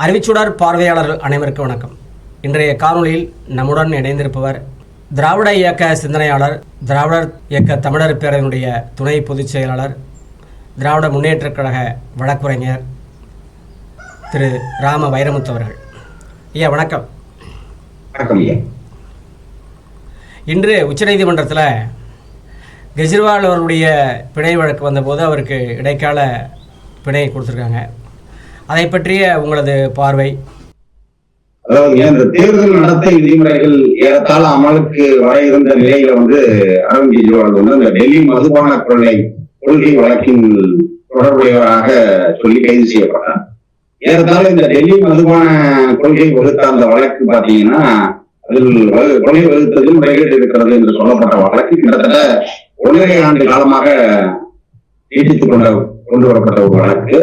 அறிவிச்சுடர் பார்வையாளர்கள் அனைவருக்கும் வணக்கம். இன்றைய காணொளியில் நம்முடன் இணைந்திருப்பவர் திராவிட இயக்க சிந்தனையாளர் திராவிடர் இயக்க தமிழர் பேரவையினுடைய துணை பொதுச் செயலாளர் திராவிட முன்னேற்றக் கழக வழக்குரைஞர் திரு ராம வைரமுத்து அவர்கள். ஐயா வணக்கம். வணக்கம் இன்று உச்சநீதிமன்றத்தில் கெஜ்ரிவால் அவருடைய பிணை வழக்கு வந்தபோது அவருக்கு இடைக்கால பிணை கொடுத்துருக்காங்க. அதை பற்றிய உங்களது பார்வை? அதாவது இந்த தேர்தல் நடத்தை விதிமுறைகள் ஏறத்தாழ அமலுக்கு வர இருந்த நிலையில வந்து அரவிந்த் கெஜ்ரிவால் வந்து அந்த டெல்லி மதுபான கொள்ளை கொள்கை வழக்கின் தொடர்புடையவராக சொல்லி கைது செய்யப்பட்டார். ஏறத்தாழ இந்த டெல்லி மதுபான கொள்கை வகுத்த அந்த வழக்கு பாத்தீங்கன்னா அதில் கொலை வகுத்ததில் முறைகேடு இருக்கிறது என்று சொல்லப்பட்ட வழக்கு கிட்டத்தட்ட ஒன்றரை ஆண்டு காலமாக நீட்டித்துக் கொண்ட கொண்டு வரப்பட்ட ஒரு வழக்கு.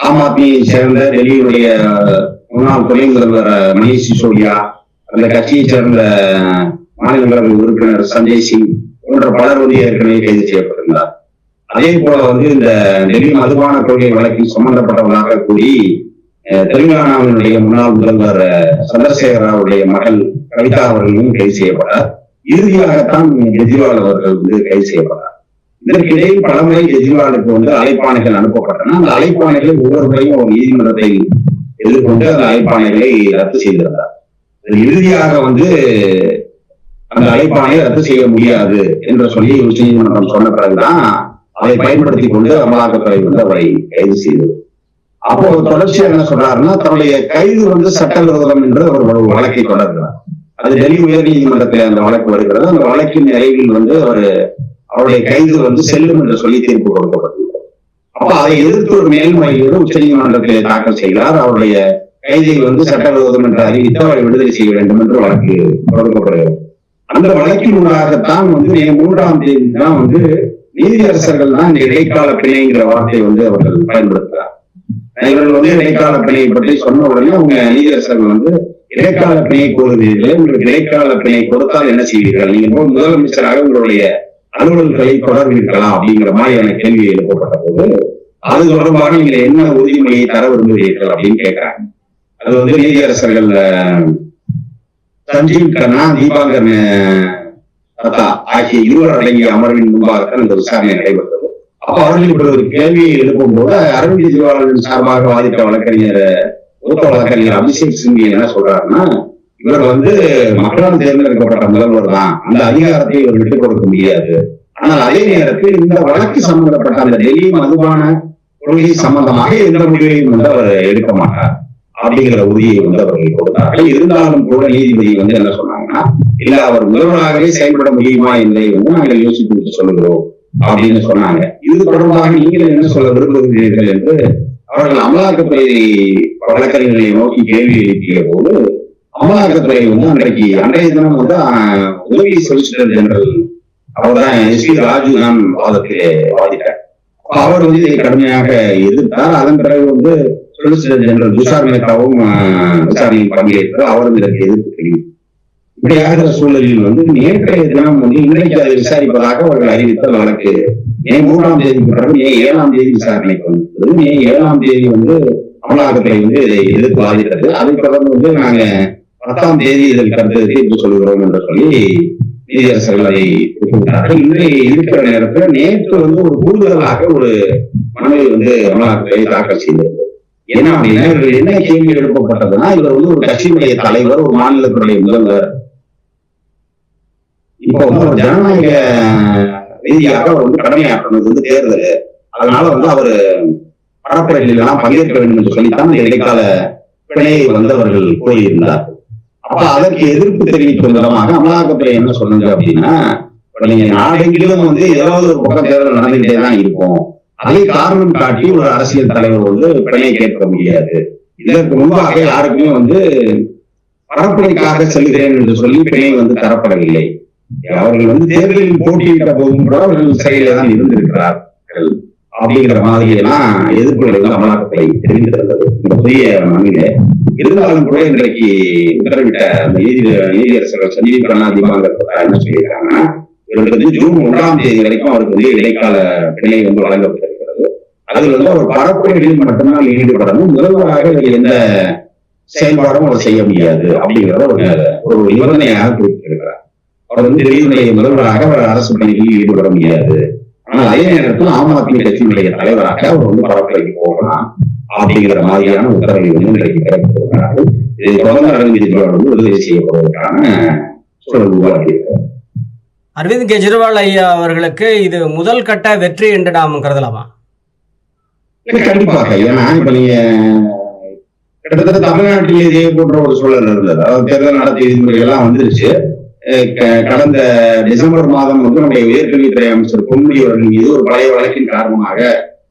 ஆம் ஆத்மியை சேர்ந்த டெல்லியுடைய முன்னாள் துணை முதல்வர் அஹ், மணீஷ் சிசோடியா அந்த கட்சியைச் சேர்ந்த மாநிலங்களவை உறுப்பினர் சஞ்சய் சிங் போன்ற பலர் வந்து ஏற்கனவே கைது செய்யப்பட்டிருந்தார். அதே போல வந்து இந்த டெல்லி மதுபான கொள்கை வழக்கில் சம்பந்தப்பட்டவர்களாக கூறி அஹ், தெலுங்கானாவினுடைய முன்னாள் முதல்வர் சந்திரசேகர ராவுடைய மகள் கவிதா அவர்களும் கைது செய்யப்பட்டார். இறுதியாகத்தான் கெஜ்ரிவால் அவர்கள் வந்து கைது செய்யப்பட்டார். இதற்கிடையில் பலமுறை கெஜ்ரிவாலுக்கு வந்து அழைப்பாணைகள் அனுப்பப்பட்டன. அந்த அழைப்பாணைகளை ஒவ்வொரு முறையும் ஒரு நீதிமன்றத்தை எதிர்கொண்டு அந்த அழைப்பாணைகளை ரத்து செய்திருந்தார். இறுதியாக வந்து அந்த அழைப்பாணையை ரத்து செய்ய முடியாது என்று சொல்லி உச்சநீதிமன்றம் சொன்ன பிறகுதான் அதை பயன்படுத்தி கொண்டு அமலாக்கத்துறை வந்து அவரை கைது செய்தது. அப்போ தொடர்ச்சியா என்ன சொல்றாருன்னா தன்னுடைய கைது வந்து சட்டவிரோதம் என்று அவர் ஒரு வழக்கை தொடர்கிறார் அது டெல்லி உயர்நீதிமன்றத்தில் அந்த வழக்கு வருகிறது. அந்த வழக்கின் நிறைவில் வந்து அவர் அவருடைய கைது வந்து செல்லும் என்று சொல்லி தீர்ப்பு கொடுக்கப்பட்டது. அப்ப அதை எதிர்த்து ஒரு மேல்முறையீடு உச்சநீதிமன்றத்தில் தாக்கல் செய்கிறார். அவருடைய கைதை வந்து சட்டவிரோதம் என்று அறிவித்து அவரை விடுதலை செய்ய வேண்டும் என்று வழக்கு கொடுக்கப்படுகிறது அந்த வழக்கின் ஊடாகத்தான் வந்து மே மூன்றாம் தேதி தான் வந்து நீதியரசர்கள் தான் இந்த இடைக்கால பிணைங்கிற வார்த்தையை வந்து அவர்கள் பயன்படுத்துகிறார். இவர்கள் வந்து இடைக்கால பிணை பற்றி சொன்ன உடனே அவங்க நீதியரசர்கள் வந்து இடைக்கால பிணை கோருவீர்கள் உங்களுக்கு இடைக்கால பிணை கொடுத்தால் என்ன செய்வீர்கள்? நீங்க முதலமைச்சராக உங்களுடைய அலுவலர்களை தொடர்வீர்களா அப்படிங்கிற மாதிரியான கேள்வி எழுப்பப்பட்ட போது அது தொடர்பாக நீங்க என்ன உறுதிமொழியை தர விரும்புகிறீர்கள் அப்படின்னு கேட்கிறாங்க அது வந்து நீதியரசர்கள் சஞ்சீவ் கண்ணா தீபாங்கர் தத்தா ஆகிய இருவர் அடங்கிய அமர்வின் முன்பாகத்தான் இந்த விசாரணை நடைபெற்றது. அப்ப அவர்கள் இப்படி ஒரு கேள்வியை எழுப்பும் போது அரவிந்த் கெஜ்ரிவாலின் சார்பாக வாதிட்ட வழக்கறிஞர் மூத்த வழக்கறிஞர் அபிஷேக் சிங்கி என்ன சொல்றாருன்னா இவர் வந்து மக்களால் தேர்ந்தெடுக்கப்பட்ட முதல்வர் தான் அந்த அதிகாரத்தை இவர் விட்டுக் கொடுக்க முடியாது. ஆனால் அதே நேரத்தில் இந்த வழக்கு சம்பந்தப்பட்ட அந்த டெல்லி மதுபான கொள்கை சம்பந்தமாக எந்த முடிவையும் வந்து அவர் எடுக்க மாட்டார். அப்படிங்கிற உறுதியை வந்து அவர்கள் கொடுத்தார்கள். இருந்தாலும் கூட நீதிபதி வந்து என்ன சொன்னாங்கன்னா இல்ல அவர் முதல்வராகவே செயல்பட முடியுமா என்பதை வந்து நாங்கள் யோசித்து விட்டு சொல்லுகிறோம். அப்படின்னு சொன்னாங்க. இது தொடர்பாக நீங்கள் என்ன சொல்ல விரும்புகிறீர்கள் என்று அவர்கள் அமலாக்கத்துறை வழக்கறிஞர்களை நோக்கி கேள்வி எழுப்பிய போது அமலாக்கத்துறை வந்து அன்றைக்கு அன்றைய தினம் வந்து உதவி சொலிசிட்டர் ஜெனரல். அவர்தான் எஸ் பி ராஜு தான் வாதத்திலே வாதிட்டார் அவர் வந்து இதை கடுமையாக எதிர்த்தார். அதன் பிறகு வந்து சொலிசிட்டர் ஜெனரல் துஷார் மேத்தாவும் விசாரணையில் பங்கேற்று அவரும் இதற்கு எதிர்ப்பு தெரிவித்தார். இப்படியாகிற சூழலில் வந்து நேற்றைய தினம் வந்து இன்றைக்கு அதை விசாரிப்பதாக அவர்கள் அறிவித்த வழக்கு மே மூன்றாம் தேதி பிறகு மே ஏழாம் தேதி விசாரணைக்கு வந்தது. மே ஏழாம் தேதி வந்து அமலாக்கத்தை வந்து இதை எதிர்த்து வாதிட்டது. அதை தொடர்ந்து வந்து நாங்க பத்தாம் தேதி இதில் கருத்து தீர்ப்பு சொல்கிறோம் என்று சொல்லி நீதியரசர்கள் அதை ஒப்புவிட்டார்கள் இன்றைய இருக்கிற நேரத்தில் நேற்று வந்து ஒரு கூடுதலாக ஒரு மனுவை வந்து அமலாக்கத்துறை தாக்கல் செய்திருந்தது. என்ன அப்படின்னா இவர்கள் என்ன கேள்வி எழுப்பப்பட்டதுன்னா இவர் வந்து ஒரு கட்சியினுடைய தலைவர் ஒரு மாநிலத்தினுடைய முதல்வர். இப்போ வந்து அவர் ஜனநாயக ரீதியாக அவர் வந்து கடமையாற்றணும் வந்து தேர்தல். அதனால வந்து அவர் பரப்புரைகள் எல்லாம் பங்கேற்க வேண்டும் என்று சொல்லித்தான் இடைக்கால பிணையை வந்து அவர்கள் கூறியிருந்தார்கள் அப்ப அதற்கு எதிர்ப்பு தெரிவிக்கும் விதமாக அமலாக்கத்துறை என்ன சொல்லுங்க அப்படின்னா நீங்க நாடெங்கிலும் வந்து ஏதாவது ஒரு பக்கம் தேர்தல் நடந்துகிட்டே தான் இருக்கும். அதை காரணம் காட்டி ஒரு அரசியல் தலைவர் வந்து பிணையை கேட்க முடியாது. இதற்கு முன்பாக யாருக்குமே வந்து பரப்புரைக்காக செல்கிறேன் என்று சொல்லி பிணை வந்து தரப்படவில்லை. அவர்கள் வந்து தேர்தலில் போட்டியிட்ட போதும் கூட அவர்கள் சிறையில தான் இருந்திருக்கிறார்கள் அப்படிங்கிற மாதிரி எல்லாம் எதிர்ப்புகளை அமலாக்கத்தை அமலாக்கத்துறை தெரிவித்திருந்தது இந்த புதிய மனித இருந்தாலும் கூட இன்றைக்கு உத்தரவிட்ட அந்த நீதி நீதியரசர்கள் சஞ்சீவ் கண்ணா என்ன சொல்லியிருக்காங்கன்னா இவருக்கு ஜூன் ஒன்றாம் தேதி வரைக்கும் அவருக்கு வந்து இடைக்கால பிணை வந்து வழங்கப்பட்டிருக்கிறது. அதில் வந்து அவர் பரப்புரைகளில் மட்டும்தான் ஈடுபடணும் முதல்வராக எந்த செயல்பாடும் அவர் செய்ய முடியாது அப்படிங்கிறத ஒரு ஒரு நிபந்தனையாக குறிப்பிட்டிருக்கிறார். அவர் வந்து நிலையை முதல்வராக அவர் அரசு பணிகளில் ஈடுபட முடியாது. ஆனால் அதே நேரத்தில் ஆம் ஆத்மி கட்சியினுடைய தலைவராக அவர் வந்து பரப்புரைக்கு போகலாம். அப்படிங்கிற மாதிரியான உத்தரவை வந்து இன்றைக்கு பிறப்பித்திருக்கிறார்கள். இதை தொடர்ந்து அரவிந்த் கெஜ்ரிவால் வந்து விடுதலை செய்யப்படுவதற்கான சூழல் உருவாக்கியிருக்கிறார் அரவிந்த் கெஜ்ரிவால் ஐயா அவர்களுக்கு இது முதல் கட்ட வெற்றி என்று நாம் கருதலாமா? கண்டிப்பாக. ஏன்னா இப்ப நீங்க கிட்டத்தட்ட தமிழ்நாட்டில் இதே போன்ற ஒரு சூழல் இருந்தது. அதாவது தேர்தல் நடத்தை விதிமுறை எல்லாம் வந்துருச்சு கடந்த டிசம்பர் மாதம் வந்து நம்முடைய உயர்கல்வித்துறை அமைச்சர் பொன்முடி அவர்கள் மீது ஒரு பழைய வழக்கின் காரணமாக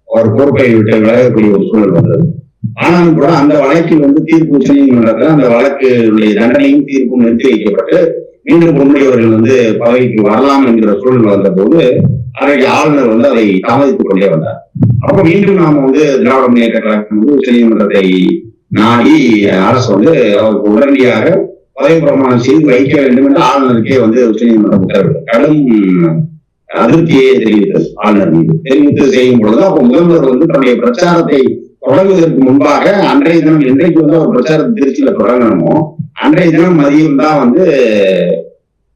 அவர் கோர்ட்டை விட்டு விலகக்கூடிய ஒரு சூழல் வந்தது. ஆனாலும் கூட அந்த வழக்கில் வந்து தீர்ப்பு உச்சநீதிமன்றத்தில் அந்த வழக்குடைய தண்டனையும் தீர்ப்பும் நிறுத்தி வைக்கப்பட்டு மீண்டும் பொன்முடி அவர்கள் வந்து பதவிக்கு வரலாம் என்கிற சூழல் வந்தபோது அன்றைக்கு ஆளுநர் வந்து அதை தாமதித்துக் கொண்டே வந்தார். அப்ப மீண்டும் நாம வந்து திராவிட முன்னேற்ற கழகம் வந்து உச்சநீதிமன்றத்தை நாடி அரசு வந்து அவருக்கு உடனடியாக பதவி பிரமாணம் செய்து வைக்க வேண்டும் என்று ஆளுநருக்கே வந்து உச்சநீதிமன்றம் உத்தரவிட்டது. கடும் அதிருப்தியை தெரிவித்தது ஆளுநர் மீது தெரிவித்து செய்யும் பொழுது அப்ப முதல்வர் வந்து தன்னுடைய பிரச்சாரத்தை தொடங்குவதற்கு முன்பாக அன்றைய தினம் என்றைக்கு வந்து அவர் பிரச்சாரத்தை திருச்சியில தொடங்கணுமோ அன்றைய தினம் மதியம் தான் வந்து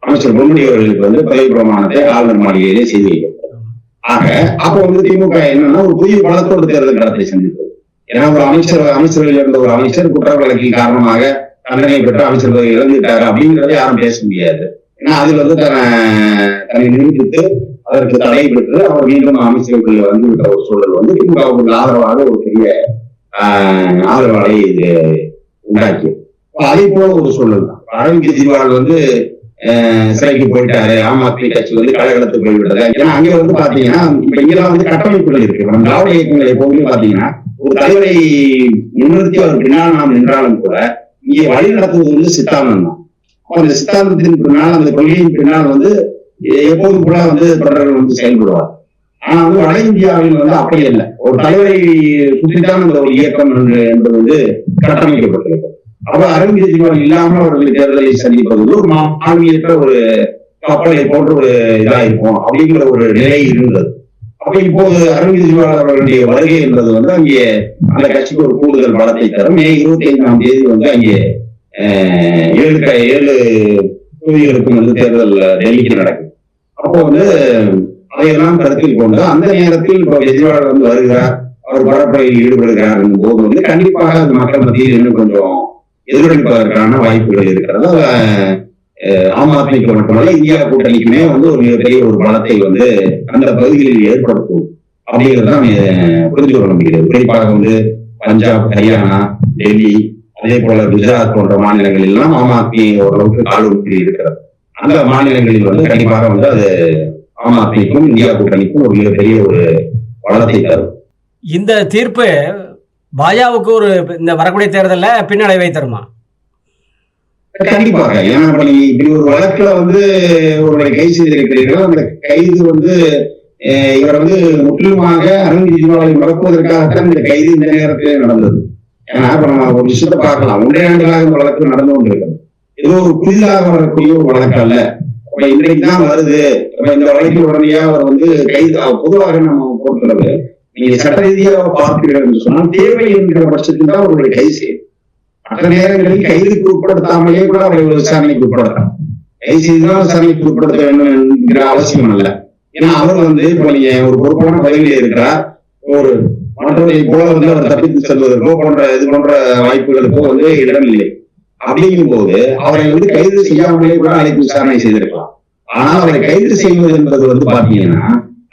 அமைச்சர் பொன்முடி அவர்களுக்கு வந்து பதவி பிரமாணத்தை ஆளுநர் மாளிகையிலே செய்து வைக்கப்பட்டது. ஆக அப்ப வந்து திமுக என்னன்னா ஒரு புதிய பலத்தோடு தேர்தல் களத்தை சந்தித்தது. ஏன்னா ஒரு அமைச்சர் அமைச்சர்கள் இருந்த ஒரு அமைச்சர் குற்ற வழக்கின் காரணமாக தண்டனை பெற்று அமைச்சர் பதவி இழந்துட்டாரு யாரும் பேச முடியாது. ஏன்னா அதில் வந்து தன்னை நிரூபித்து அதற்கு தடை பெற்று அவர் மீண்டும் அமைச்சர்கள் வந்து விட்ட ஒரு சூழல் வந்து திமுகவுக்கு ஆதரவாக ஒரு பெரிய ஆஹ், ஆதரவாளை இது உண்டாக்கியது. அதே போல ஒரு சூழல் தான். அரவிந்த் கெஜ்ரிவால் வந்து ஆஹ், சிறைக்கு போயிட்டாரு ஆம் ஆத்மி கட்சி வந்து கலகலத்து போய்விட்டது. ஏன்னா அங்க வந்து பாத்தீங்கன்னா இப்ப இங்கெல்லாம் வந்து கட்டமைப்புகள் இருக்கு. நம்ம திராவிட இயக்கங்கள் எப்போதுமே பாத்தீங்கன்னா ஒரு தலைவரை முன்னிறுத்தி அவர் பின்னால் நாம் நின்றாலும் கூட இங்கே வழி நடத்துவது வந்து சித்தாந்தம் தான் அப்ப அந்த சித்தாந்தத்தின் பின்னால் அந்த கொள்கையின் பின்னால் வந்து எப்போதும் கூட வந்து தொடர்கள் வந்து செயல்படுவார். ஆனா வந்து வட இந்தியாவில் வந்து அப்படி இல்லை ஒரு தலைவரை சுற்றித்தான் அந்த ஒரு இயக்கம் என்பது வந்து கட்டமைக்கப்பட்டிருக்கு அப்ப அரவிந்த் கெஜ்ரிவால் இல்லாமல் அவர்கள் தேர்தலை சந்திப்பது ஒரு மாநிலற்ற ஒரு கப்பலை போன்ற ஒரு இதா இருக்கும் அப்படிங்கிற ஒரு நிலை இருந்தது. அப்ப இப்போது அரவிந்த் கெஜ்ரிவால் அவர்களுடைய வருகை என்பது வந்து அங்கே அந்த கட்சிக்கு ஒரு கூடுதல் பலத்தை தரும். மே இருபத்தி ஐந்தாம் தேதி வந்து அங்கே ஏழு க- ஏழு தொகுதிகளுக்கும் வந்து தேர்தல் டெல்லிக்கு நடக்கும் அப்போ வந்து அதையெல்லாம் கருத்தில் கொண்டு அந்த நேரத்தில் இப்போ கெஜ்ரிவால் வந்து வருகிறார் அவர் பரப்புரையில் ஈடுபடுகிறார் போது வந்து கண்டிப்பாக அது மக்கள் மத்தியில் இன்னும் கொஞ்சம் எதிரொலிப்பதற்கான வாய்ப்புகள் இருக்கிறது. ஆம் ஆத்மிக்கு மட்டுமல்ல இந்தியா கூட்டணிக்குமே வந்து ஒரு மிகப்பெரிய ஒரு பலத்தை வந்து அந்த பகுதிகளில் ஏற்படுத்தும் அப்படிங்கிறது தான் புரிந்து கொள்ள முடிகிறது. குறிப்பாக வந்து பஞ்சாப் ஹரியானா டெல்லி அதே போல குஜராத் போன்ற மாநிலங்கள் எல்லாம் ஆம் ஆத்மி ஓரளவுக்கு காலூற்றி இருக்கிறது. அந்த மாநிலங்களில் வந்து கண்டிப்பாக வந்து அது ஆம் ஆத்மிக்கும் இந்தியா கூட்டணிக்கும் ஒரு மிகப்பெரிய ஒரு வளத்தை தரும். இந்த தீர்ப்பு பாஜகவுக்கு ஒரு இந்த வரக்கூடிய தேர்தலில் பின்னடைவை தருமா? கண்டிப்பாக. ஏன்னா இப்படி ஒரு வழக்குல வந்து ஒருவரை கைது செய்திருக்கிறீர்கள் அந்த கைது வந்து இவர் வந்து முற்றிலுமாக அரவிந்த் கெஜ்ரிவாலை முடக்குவதற்காகத்தான் இந்த கைது இந்த நேரத்தில் நடந்தது. ஏன்னா இப்ப நம்ம ஒரு விஷயத்தை பார்க்கலாம். ஒன்றே ஆண்டுகளாக இந்த வழக்கு நடந்து கொண்டிருக்கிறது. ஏதோ ஒரு புதிதாக வரக்கூடிய ஒரு வழக்கு அல்ல. அப்ப இன்றைக்கு தான் வருது. அப்ப இந்த வழக்கில் உடனே அவர் வந்து கைது பொதுவாக நம்ம போட்டுறது நீங்க சட்ட ரீதியாக பார்க்கிறீர்கள் என்று சொன்னால் தேவை என்கிற பட்சத்தில் தான் அவர்களை கைது செய்யும் மற்ற நேரங்களில் கைதுக்கு உட்படுத்தாமலே கூட அவரை விசாரணைக்கு உட்படுத்தலாம். கைது செய்துதான் விசாரணைக்கு உட்படுத்த வேண்டும் என்கிற அவசியம் அல்ல. ஏன்னா அவர் வந்து இப்ப நீங்க ஒரு பொறுப்பான பதவியில இருக்கிறார். ஒரு மற்றவரை போல வந்து அவர் தப்பித்து செல்வதற்கோ போன்ற இது போன்ற வாய்ப்புகளுக்கோ வந்து இடம் இல்லை. அப்படிங்கும் போது அவரை வந்து கைது செய்யாமலே கூட அழைத்து விசாரணை செய்திருக்கலாம். ஆனால் அவரை கைது செய்வது என்பது வந்து பாத்தீங்கன்னா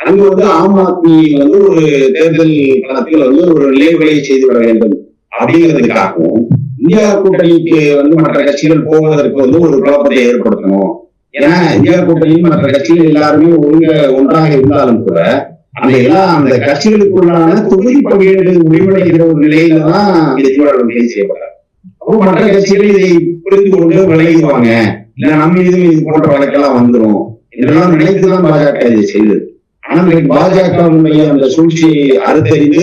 அங்கு வந்து ஆம் ஆத்மி வந்து ஒரு தேர்தல் களத்தில் வந்து ஒரு நிலைவுகளை செய்து விட வேண்டும். அப்படிங்கிறதுக்காகவும் இந்தியா கூட்டணிக்கு வந்து மற்ற கட்சிகள் போவதற்கு வந்து ஒரு குழப்பத்தை ஏற்படுத்தணும். ஏன்னா இந்தியா கூட்டணியில் மற்ற கட்சிகள் எல்லாருமே ஒழுங்க ஒன்றாக இருந்தாலும் கூட அந்த எல்லா அந்த கட்சிகளுக்குள்ளான தொகுதி பங்கீடு முடிவடைகிற ஒரு நிலையில தான் கெஜ்ரிவால் கைது செய்யப்பட்டார் அப்போ மற்ற கட்சிகள் இதை புரிந்து கொண்டு விலகிடுவாங்க இல்ல நம்ம மீதும் இது போன்ற வழக்கெல்லாம் வந்துரும். இதெல்லாம் நினைத்துதான் பாஜக இதை செய்தது. ஆனா இன்றைக்கு பாஜகவினுடைய அந்த சூழ்ச்சியை அறுத்தறிந்து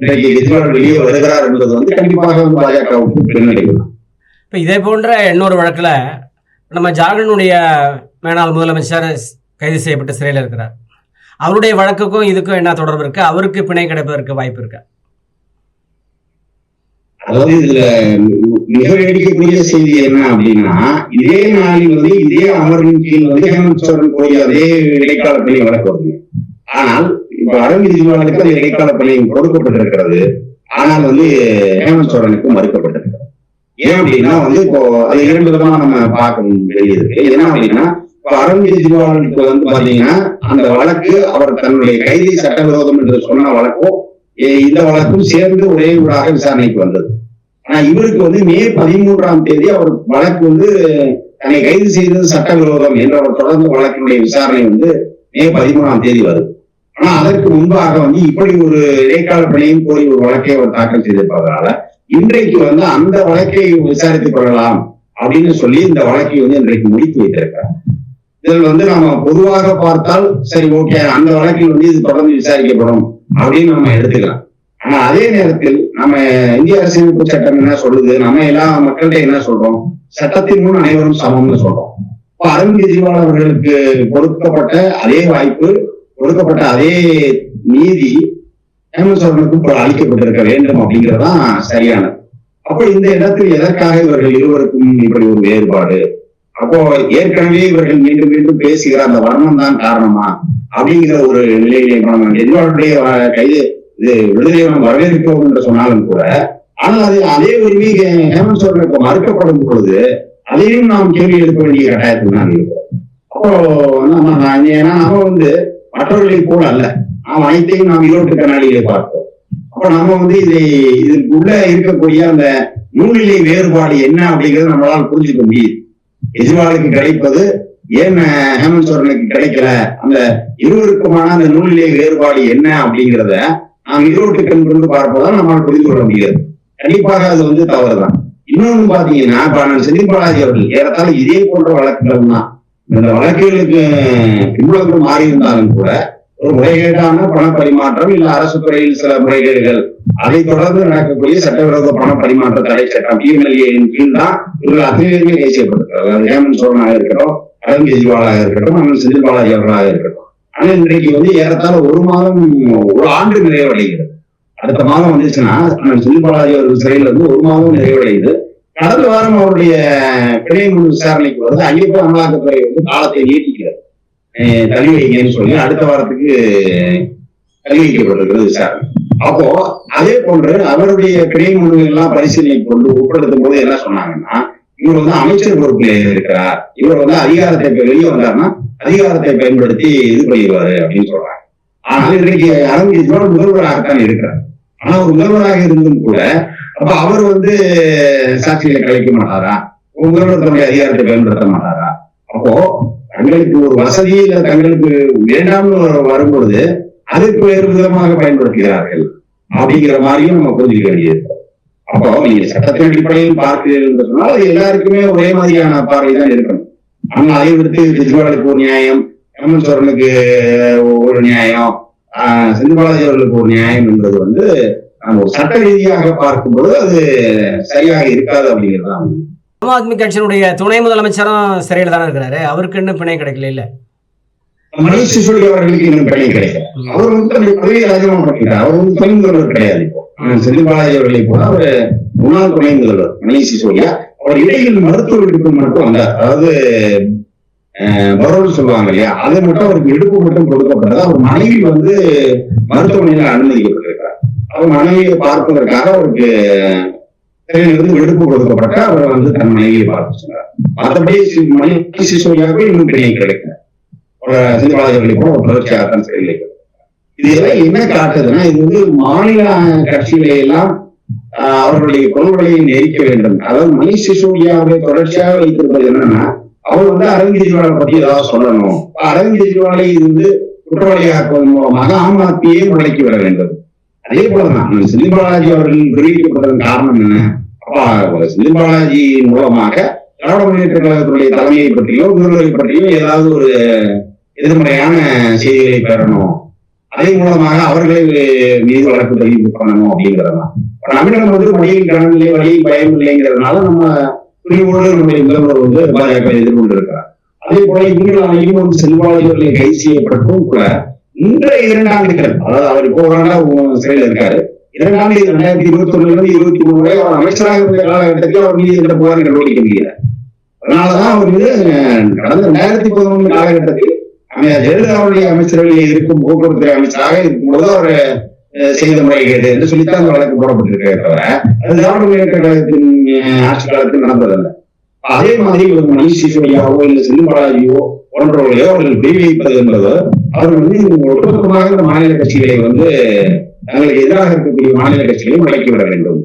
இன்றைக்கு கெஜ்ரிவால் வெளியே வருகிறார் என்பது வந்து கண்டிப்பாக வந்து பாஜகவுக்கு பின்னடைவு தான். இப்போ இதே போன்ற இன்னொரு வழக்கில் நம்ம ஜார்க்கண்டுடைய மேனாள் முதலமைச்சர் கைது செய்யப்பட்டு சிறையில் இருக்கிறார். அவருடைய வழக்குக்கும் இதுக்கும் என்ன தொடர்பு இருக்கு? அவருக்கு பிணை கிடைப்பதற்கு வாய்ப்பு இருக்கு? அதாவது இதுல மிக வேடிக்கக்கூடிய செய்தி என்ன அப்படின்னா இதே நாளில் வந்து இதே அமர்வின் கீழ் வந்து ஹேமந்த் சோரன் கோரிய அதே இடைக்கால பணி வழக்கு வருது ஆனால் இப்ப அரவிந்த் கெஜ்ரிவாலுக்கு அந்த இடைக்கால பணியும் கொடுக்கப்பட்டிருக்கிறது. ஆனால் வந்து ஹேமந்த் சோரனுக்கு மறுக்கப்பட்டிருக்கிறது. ஏன் அப்படின்னா வந்து இப்போ அது இரண்டு விதமா நம்ம பார்க்க வேண்டியது என்ன அப்படின்னா இப்ப கெஜ்ரிவாலுக்கு வந்து பாத்தீங்கன்னா அந்த வழக்கு அவர் தன்னுடைய கைதி சட்டவிரோதம் என்று சொன்ன வழக்கும் இந்த வழக்கும் சேர்ந்து ஒரே ஊடாக விசாரணைக்கு வந்தது. ஆனா இவருக்கு வந்து மே பதிமூன்றாம் தேதி அவர் வழக்கு வந்து தன்னை கைது செய்தது சட்டவிரோதம் என்ற ஒரு தொடர்ந்து வழக்கினுடைய விசாரணை வந்து மே பதிமூணாம் தேதி வருது ஆனா அதற்கு முன்பாக வந்து இப்படி ஒரு இடைக்கால பிணையும் கோரி ஒரு வழக்கை அவர் தாக்கல் செய்திருப்பதனால இன்றைக்கு வந்து அந்த வழக்கை விசாரித்துக் கொள்ளலாம் அப்படின்னு சொல்லி இந்த வழக்கை வந்து இன்றைக்கு முடித்து வைத்திருக்கிறார். இதில் வந்து நாம பொதுவாக பார்த்தால் சரி ஓகே அந்த வழக்கில் வந்து இது தொடர்ந்து விசாரிக்கப்படும் அப்படின்னு நம்ம எடுத்துக்கலாம். ஆனா அதே நேரத்தில் நம்ம இந்திய அரசியலமைப்பு சட்டம் என்ன சொல்லுது? நம்ம எல்லா மக்கள்கிட்ட என்ன சொல்றோம்? சட்டத்தின் முன் அனைவரும் சமம்னு சொல்றோம். இப்ப அரவிந்த் கெஜ்ரிவால் அவர்களுக்கு கொடுக்கப்பட்ட அதே வாய்ப்பு கொடுக்கப்பட்ட அதே நீதி ஹேமந்த் சோரனுக்கும் அளிக்கப்பட்டிருக்க வேண்டும் அப்படிங்கறதுதான் சரியானது. அப்போ இந்த இடத்தில் எதற்காக இவர்கள் இருவருக்கும் இப்படி ஒரு வேறுபாடு? அப்போ ஏற்கனவே இவர்கள் மீண்டும் மீண்டும் பேசுகிற அந்த வர்ணம் தான் காரணமா அப்படிங்கிற ஒரு நிலையிலே நம்ம கெஜ்ரிவாலுடைய கைது இது விடுதலை நாம் வரவேற்கிறோம் என்று சொன்னாலும் கூட ஆனால் அது அதே உரிமை ஹே- ஹேமந்த் சோரனுக்கு மறுக்கப்படும் பொழுது அதையும் நாம் கேள்வி எடுக்க வேண்டிய கட்டாயத்தில் நான் இருக்கிறோம். அப்போ நான் ஏன்னா நாம வந்து மற்றவர்களை கூட அல்ல. நாம் அனைத்தையும் நாம் ஈரோட்டு கண்ணாடியிலே பார்ப்போம். அப்ப நம்ம வந்து இதை இதற்குள்ள இருக்கக்கூடிய அந்த நூலிலை வேறுபாடு என்ன அப்படிங்கிறத நம்மளால் புரிஞ்சுக்க முடியுது. கெஜ்ரிவாலுக்கு கிடைப்பது ஏன் ஹேமந்த் சோரனுக்கு கிடைக்கல? அந்த இருவருக்குமான அந்த நூலிலே வேறுபாடு என்ன அப்படிங்கிறத நாம் இருவருக்கு கண்பிருந்து பார்ப்பதான் நம்மால் புரிந்து கொள்ள முடியாது கண்டிப்பாக அது வந்து தவறுதான். இன்னொன்னு பாத்தீங்கன்னா இப்ப நான் செந்தில் பாலாஜி அவர்கள் ஏறத்தாழ இதே போன்ற வழக்குகள் தான். இந்த வழக்குகளுக்கு பின்புலங்கள் மாறி இருந்தாலும் கூட ஒரு முறைகேடான பண பரிமாற்றம் இல்ல அரசு துறையில் சில முறைகேடுகள். அதை தொடர்ந்து நடக்கக்கூடிய சட்டவிரோத பண பரிமாற்ற தடை சட்டம் பிஎம்எல்ஏயின் கீழ் தான் இவர்கள் அத்தனை பேருமே அது ஹேமந்த் சோரனாக இருக்கட்டும் அரவிந்த் கெஜ்ரிவாலாக இருக்கட்டும் அண்ணன் செந்தில் பாலாஜி அவர்களாக இருக்கட்டும். ஆனா இன்றைக்கு வந்து ஏறத்தாழ ஒரு மாதம் ஒரு ஆண்டு நிறைவடைகிறது. அடுத்த மாதம் வந்துச்சுன்னா அண்ணன் செந்தில் பாலாஜி அவர்கள் சிறையில் வந்து ஒரு மாதம் நிறைவடையுது. கடந்த வாரம் அவருடைய பிணை விசாரணைக்கு வந்து ஐயப்ப அமலாக்கத்துறை வந்து காலத்தை நீட்டிக்கிறது. தள்ளி வைங்கன்னு சொல்லி அடுத்த வாரத்துக்கு தள்ளி வைக்கப்பட்டிருக்கிறது விசாரணை அப்போ அதே போன்று அவருடைய பிணை மனு எல்லாம் பரிசீலனை கொண்டு உட்படுத்தும் போது என்ன சொன்னாங்கன்னா இவர் வந்து அமைச்சர் பொறுப்பில் இருக்கிறார். இவர் வந்து அதிகாரத்தை வெளியே வந்தாருன்னா அதிகாரத்தை பயன்படுத்தி இது பண்ணிடுவாரு அப்படின்னு சொல்றாங்க. ஆனால் இன்றைக்கு அரவிந்த் முதல்வராகத்தான் இருக்கிறார். ஆனா ஒரு முதல்வராக இருந்தும் கூட அப்ப அவர் வந்து சாட்சிகளை கலைக்க மாட்டாரா? முதல்வர் தன்னுடைய அதிகாரத்தை பயன்படுத்த மாட்டாரா? அப்போ தங்களுக்கு ஒரு வசதி இல்ல தங்களுக்கு வேண்டாம்னு வரும்பொழுது அதற்கு வேறு விதமாக பயன்படுத்துகிறார்கள். அப்படிங்கிற மாதிரியும் நம்ம புரிஞ்சுக்க வேண்டியது. அப்போ நீங்க சட்டத்தின் அடிப்படையில் பார்க்கிறீர்கள் என்று சொன்னால் அது எல்லாருக்குமே ஒரே மாதிரியான பார்வை தான் இருக்கணும். ஆனா அதை விடுத்து கெஜ்ரிவாலுக்கு ஒரு நியாயம் ஹேமந்த் சோரனுக்கு ஒரு நியாயம் ஆஹ் செந்தில் பாலாஜி அவர்களுக்கு ஒரு நியாயம் என்பது வந்து நம்ம ஒரு சட்ட ரீதியாக பார்க்கும்போது அது சரியாக இருக்காது அப்படிங்கிறது தான். ஆம் ஆத்மி கட்சியினுடைய துணை முதலமைச்சரும் சிறையில் தானே இருக்கிறாரு. அவருக்கு இன்னும் பிணை கிடைக்கல இல்ல? மணிஷ் சிசோடியா அவர்களுக்கு இன்னும் கிடைக்கல. அவர் வந்து பதவியை ராஜினாமா பண்ணிட்டார். அவர் வந்து துணை முதல்வர் கிடையாது இப்போ. செந்தில் பாலாஜி அவர்களை போல அவர் முன்னாள் துணை முதல்வர் மணிஷ் சிசோடியா அவர் இடையில் மருத்துவ விடுப்பு மட்டும் வந்தார் அதாவது பரோல் சொல்லுவாங்க இல்லையா? அதை மட்டும் அவருக்கு விடுப்பு மட்டும் கொடுக்கப்பட்டது அவர் மனைவி வந்து மருத்துவமனையில் அனுமதிக்கப்பட்டிருக்கிறார். அவர் மனைவியை பார்ப்பதற்காக அவருக்கு இருந்து விடுப்பு கொடுக்கப்பட்ட அவர் வந்து தன் மனைவியை பார்க்க சொன்னார். மற்றபடி மனைவி சிசுவையாகவே இன்னும் பிணை கிடைக்கும் சிந்தபாளர்களை கூட ஒரு தொடர்ச்சியாக சிறையில் இது எல்லாம் என்ன காட்டுதுன்னா இது வந்து மாநில கட்சிகளை எல்லாம் அவர்களுடைய கொள்கையை நெரிக்க வேண்டும். அதாவது மணிஷ் சிசோடியாவை தொடர்ச்சியாக வைத்திருப்பது என்னன்னா அவர் வந்து அரவிந்த் கெஜ்ரிவாலை பத்தி ஏதாவது சொல்லணும். அரவிந்த் கெஜ்ரிவாலை இது வந்து குற்றவாளியாக்குவதன் மூலமாக ஆம் ஆத்மியை முளைக்கி விட வேண்டும். அதே போலதான் செந்தில் பாலாஜி அவர்கள் விடுவிக்கப்பட்டதன் காரணம் என்ன? அப்பா செந்தில் மூலமாக திராவிட முன்னேற்ற கழகத்துடைய தலைமையை பற்றியும் முதல்வரை பற்றியும் ஏதாவது ஒரு எதிர்மறையான செய்திகளை பெறணும். அதன் மூலமாக அவர்களை மீது வழக்கு பதிவு பண்ணணும் அப்படிங்கிறதான் இப்ப நம்மிடம் வந்து வழியில் கடன் வழியில் பயம் இல்லைங்கிறதுனால நம்ம துணிவோடு நம்முடைய முதல்வர் வந்து பாஜக எதிர்கொண்டு இருக்கிறார் அதே போல இவர்கள் அனைவரும் வந்து செல்வாளர்களை கைது செய்யப்பட்டும் கூட இந்த இரண்டாம் ஆண்டுகள் அதாவது அவர் இப்போ ஒரு ஆண்டா சிறையில் இருக்காரு. இரண்டாண்டு ரெண்டாயிரத்தி இருபத்தி ஒண்ணுல இருந்து இருபத்தி மூணு வரை அவர் அமைச்சராக இருந்த காலகட்டத்தில் அவர் மீது எந்த புகார் நடவடிக்கை முடியல. அதனாலதான் அவர் மீது கடந்த ரெண்டாயிரத்தி பதினொன்று காலகட்டத்தில் ஜெயலலிதா அவருடைய அமைச்சரவையில் இருக்கும் போக்குவரத்து அமைச்சராக இருக்கும்போது அவர் செய்த முறைகேடு என்று சொல்லித்தான் அந்த வழக்கு போடப்பட்டிருக்கே தவிர அது திராவிட முன்னேற்ற கழகத்தின் ஆட்சி காலத்தில் நடந்ததல்ல. அதே மாதிரி ஒரு மணிஷ் சிசோடியாவோ இல்ல செல்லும் போன்றவர்களையோ அவர்கள் பிரிவிப்பது என்பதோ அவர்கள் வந்து ஒட்டுமொத்தமாக இந்த மாநில கட்சிகளை வந்து தங்களுக்கு எதிராக இருக்கக்கூடிய மாநில கட்சிகளை முடக்கி விட வேண்டும்.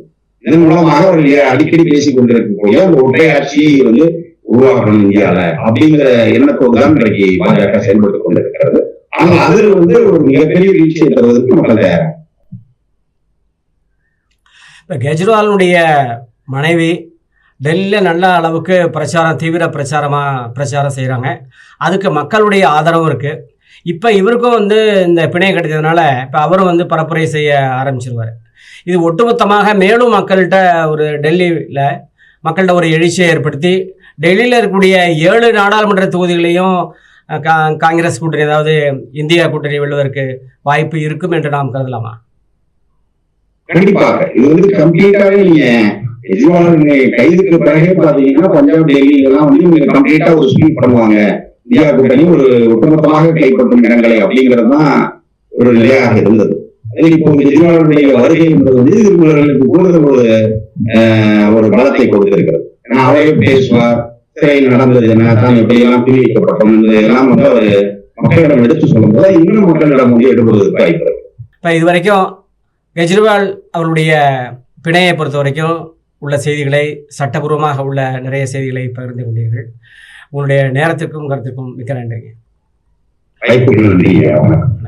இதன் மூலமாக அவர்கள் அடிக்கடி பேசிக் கொண்டிருக்கக்கூடிய அந்த ஒற்றை ஆட்சியை வந்து உருவாக்கணும் இந்தியால அப்படிங்கிற எண்ணத்தோடு தான் இன்றைக்கு பாஜக செயல்பட்டுக் கொண்டிருக்கிறது. ஆனால் அதில் வந்து ஒரு மிகப்பெரிய வீழ்ச்சியை தருவதற்கு மக்கள் தயாரா? கெஜ்ரிவாலுடைய மனைவி டெல்லியில் நல்ல அளவுக்கு பிரச்சாரம் தீவிர பிரச்சாரமாக பிரச்சாரம் செய்கிறாங்க அதுக்கு மக்களுடைய ஆதரவும் இருக்குது இப்போ இவருக்கும் வந்து இந்த பிணை கிடைச்சதுனால இப்போ அவரும் வந்து பரப்புரை செய்ய ஆரம்பிச்சிருவார். இது ஒட்டுமொத்தமாக மேலும் மக்கள்கிட்ட ஒரு டெல்லியில் மக்கள்கிட்ட ஒரு எழுச்சியை ஏற்படுத்தி டெல்லியில் இருக்கக்கூடிய ஏழு நாடாளுமன்ற தொகுதிகளையும் கா காங்கிரஸ் கூட்டணி அதாவது இந்தியா கூட்டணி வெல்வதற்கு வாய்ப்பு இருக்கும் என்று நாம் கருதலாமா? கண்டிப்பாக. இது வந்து கம்ப்ளீட்டாகவே நீங்கள் கெஜ்ரிவால் கைதுக்கு பிறகே பாத்தீங்கன்னா பஞ்சாப் டெல்லி எல்லாம் வந்து இவங்க கம்ப்ளீட்டா ஒரு ஸ்வீப் பண்ணுவாங்க. இந்தியா கூட்டணி ஒரு ஒட்டுமொத்தமாக கைப்பற்றும் இடங்களை அப்படிங்கிறது தான் ஒரு நிலையாக இருந்தது. இப்போ கெஜ்ரிவாலுடைய வருகை என்பது வந்து இவர்களுக்கு கூடுதல் ஒரு ஆஹ், ஒரு பலத்தை கொடுத்திருக்கிறது. ஏன்னா அவரே பேசுவார். சிறையில் நடந்தது என்ன தான் எப்படி எல்லாம் பிரி இதெல்லாம் வந்து அவர் மக்களிடம் எடுத்து சொல்லும்போது இன்னும் மக்களிடம் வந்து எடுப்பது வாய்ப்பு இருக்கு. இப்போ இது வரைக்கும் கெஜ்ரிவால் அவருடைய பிணையை பொறுத்த வரைக்கும் உள்ள செய்திகளை சட்டபூர்வமாக உள்ள நிறைய செய்திகளை பகிர்ந்து கொண்டீர்கள். உங்களுடைய நேரத்திற்கும் கருத்துக்கும் மிக்க நன்றிங்க. நன்றி வணக்கம்